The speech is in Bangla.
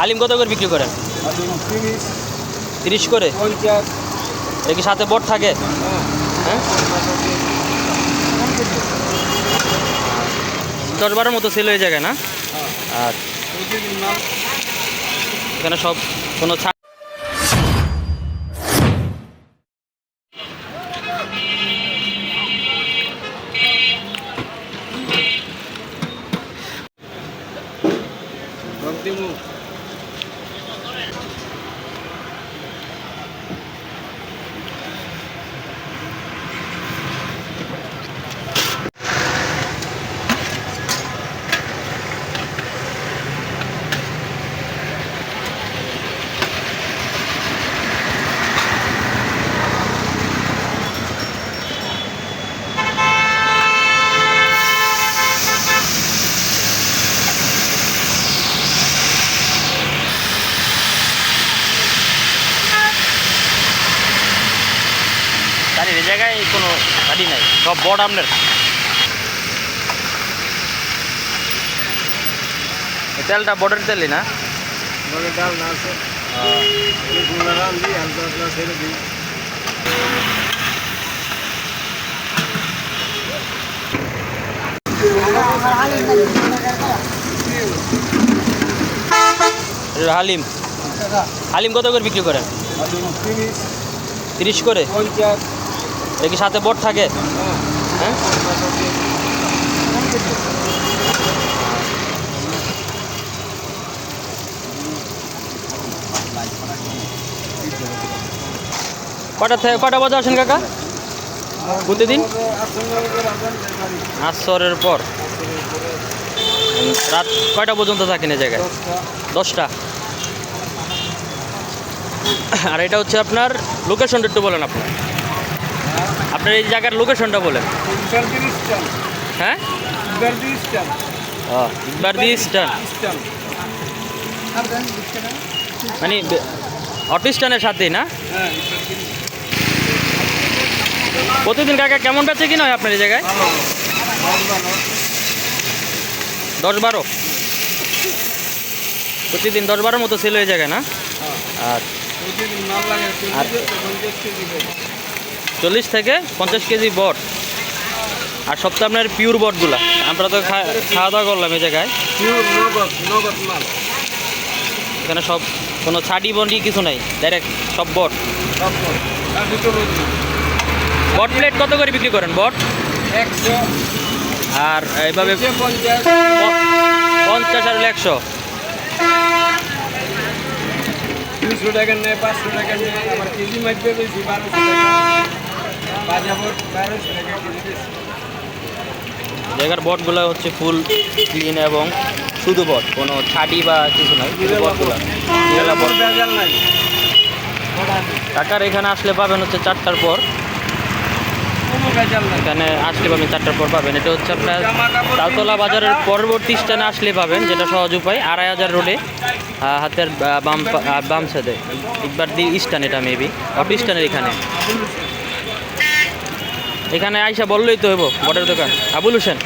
হালিম কত করে বিক্রি করেন? তিরিশ। করে? এটা কি সাথে বট থাকে। হ্যাঁ? দশ বারোর মতো সেল হয়ে যায় না? আর এখানে সব কোনো ছাড় গাড়ির এই জায়গায় কোনো গাড়ি নাই সব বড় আপনার এই তেলটা বর্ডার তেলই না? ডাল আছে। হালিম। হালিম কত করে বিক্রি করেন তিরিশ করে? পঞ্চাশ। কি সাথে বট থাকে। হ্যাঁ? কটা থেকে কটা বাজে আসেন কাকা? প্রতিদিন আসরের পর। রাত কয়টা পর্যন্ত থাকেন এই জায়গায়? দশটা। আর এটা হচ্ছে আপনার লোকেশনটা একটু বলেন আপনার। আপনার এই জায়গার লোকেশনটা বলেন। হ্যাঁ? মানে অটো স্ট্যান্ডের সাথেই না? হ্যাঁ প্রতিদিন কাকা কেমন বেচে কিনা হয় আপনার এই জায়গায়? দশ বারো। প্রতিদিন দশ বারোর মতো সেল হয়ে যায় না? আর প্রতিদিন মাল লাগে আর- চল্লিশ থেকে পঞ্চাশ কেজি বট। আর সপ্তাহে আপনার পিওর বটগুলা। আমরা তো খাওয়া দাওয়া করলাম এই জায়গায়। এখানে সব কোনো ছাড়ি বন্ডি কিছু নাই। ডাইরেক্ট সব বট। বট। প্লেট কত করে বিক্রি করেন? বট? একশো। আর এইভাবে পঞ্চাশ। আর একশো। দুশো টাকা নেয় পাঁচশো টাকা নেয় আবার কেজি মারতে বেশি বারোশো টাকা। জায়গার বটগুলো হচ্ছে ফুল ক্লিন এবং শুধু বট কোনো ছাটি বা কিছু নাই টাকার এখানে আসলে পাবেন হচ্ছে চারটার পর। এখানে আসলে পাবেন চারটার পর পাবেন। এটা হচ্ছে আপনার তালতলা বাজারের পরবর্তী স্ট্যান্ডে আসলে পাবেন যেটা সহজ উপায় আড়াই হাজার রোডে হাতের বাম বাম সাইডে। একবার দি স্ট্যান্ড এটা মেবি অটো স্ট্যান্ডের এখানে। এখানে আইসা বললেই তো হইব বটের দোকান। আবুল হোসেন।